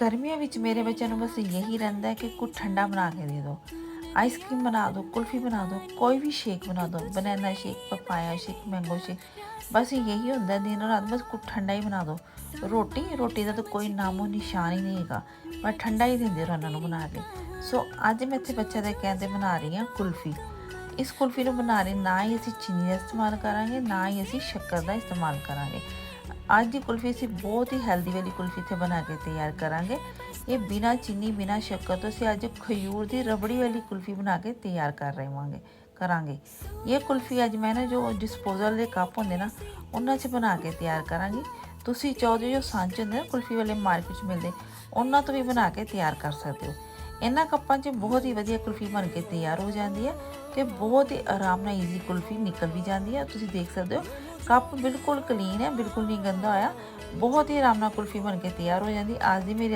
ਗਰਮੀਆਂ ਵਿੱਚ ਮੇਰੇ ਬੱਚਿਆਂ ਨੂੰ ਬਸ ਇਹੀ ਰਹਿੰਦਾ ਹੈ ਕਿ ਕੁਝ ਠੰਡਾ ਬਣਾ ਕੇ ਦੇ ਦਿਓ। ਆਈਸਕ੍ਰੀਮ ਬਣਾ ਦਿਓ, ਕੁਲਫੀ ਬਣਾ ਦਿਓ, ਕੋਈ ਵੀ ਸ਼ੇਕ ਬਣਾ ਦਿਓ banana shake papaya shake mango shake ਬਸ ਇਹੀ ਹੁੰਦਾ ਦਿਨ ਰਾਤ, ਬਸ ਕੁਝ ਠੰਡਾ ਹੀ ਬਣਾ ਦਿਓ। ਰੋਟੀ ਰੋਟੀ ਦਾ ਤਾਂ ਕੋਈ ਨਾਮੋ ਨਿਸ਼ਾਨ ਹੀ ਨਹੀਂ ਹੈਗਾ, ਮੈਂ ਠੰਡਾ ਹੀ ਦਿੰਦੇ ਰਹੋ ਉਹਨਾਂ ਨੂੰ ਬਣਾ ਕੇ। ਸੋ ਅੱਜ ਮੈਂ ਇੱਥੇ ਬੱਚਿਆਂ ਦੇ ਕਹਿੰਦੇ ਬਣਾ ਰਹੀ ਹਾਂ ਕੁਲਫੀ। ਇਸ ਕੁਲਫੀ ਨੂੰ ਬਣਾ ਰਹੇ ਨਾ ਹੀ ਅਸੀਂ ਚੀਨੀ ਦਾ ਇਸਤੇਮਾਲ ਕਰਾਂਗੇ, ਨਾ ਹੀ ਅਸੀਂ ਸ਼ੱਕਰ ਦਾ ਇਸਤੇਮਾਲ ਕਰਾਂਗੇ। ਅੱਜ ਦੀ ਕੁਲਫੀ ਅਸੀਂ ਬਹੁਤ ਹੀ ਹੈਲਦੀ ਵਾਲੀ ਕੁਲਫੀ ਤੇ ਬਣਾ ਕੇ ਤਿਆਰ ਕਰਾਂਗੇ। ਇਹ ਬਿਨਾ ਚੀਨੀ, ਬਿਨਾ ਸ਼ੱਕਰ ਤੋਂ ਅਸੀਂ ਅੱਜ ਖਜੂਰ ਦੀ ਰਬੜੀ ਵਾਲੀ ਕੁਲਫੀ ਬਣਾ ਕੇ ਤਿਆਰ ਕਰ ਰਹੇ ਹਾਂਗੇ ਕਰਾਂਗੇ। ਇਹ ਕੁਲਫੀ ਅੱਜ ਮੈਂ ਨਾ ਜੋ ਡਿਸਪੋਜ਼ਲ ਦੇ ਕੱਪ ਹੁੰਦੇ ਨਾ, ਉਹਨਾਂ 'ਚ ਬਣਾ ਕੇ ਤਿਆਰ ਕਰਾਂਗੀ। ਤੁਸੀਂ ਚਾਹੋ ਜੋ ਸਾਂਚੇ ਹੁੰਦੇ ਨਾ ਕੁਲਫੀ ਵਾਲੇ ਮਾਰਕੀਟ 'ਚ ਮਿਲਦੇ, ਉਹਨਾਂ ਤੋਂ ਵੀ ਬਣਾ ਕੇ ਤਿਆਰ ਕਰ ਸਕਦੇ ਹੋ। ਇਹਨਾਂ ਕੱਪਾਂ 'ਚ ਬਹੁਤ ਹੀ ਵਧੀਆ ਕੁਲਫੀ ਬਣ ਕੇ ਤਿਆਰ ਹੋ ਜਾਂਦੀ ਹੈ ਤੇ ਬਹੁਤ ਹੀ ਆਰਾਮ ਨਾਲ ਈਜ਼ੀ ਕੁਲਫੀ ਨਿਕਲ ਵੀ ਜਾਂਦੀ ਹੈ। ਤੁਸੀਂ ਦੇਖ ਸਕਦੇ ਹੋ, ਕੱਪ ਬਿਲਕੁਲ ਕਲੀਨ ਹੈ, ਬਿਲਕੁਲ ਨਹੀਂ ਗੰਦਾ ਹੋਇਆ। ਬਹੁਤ ਹੀ ਆਰਾਮ ਨਾਲ ਕੁਲਫੀ ਬਣ ਕੇ ਤਿਆਰ ਹੋ ਜਾਂਦੀ ਅੱਜ ਦੀ ਮੇਰੀ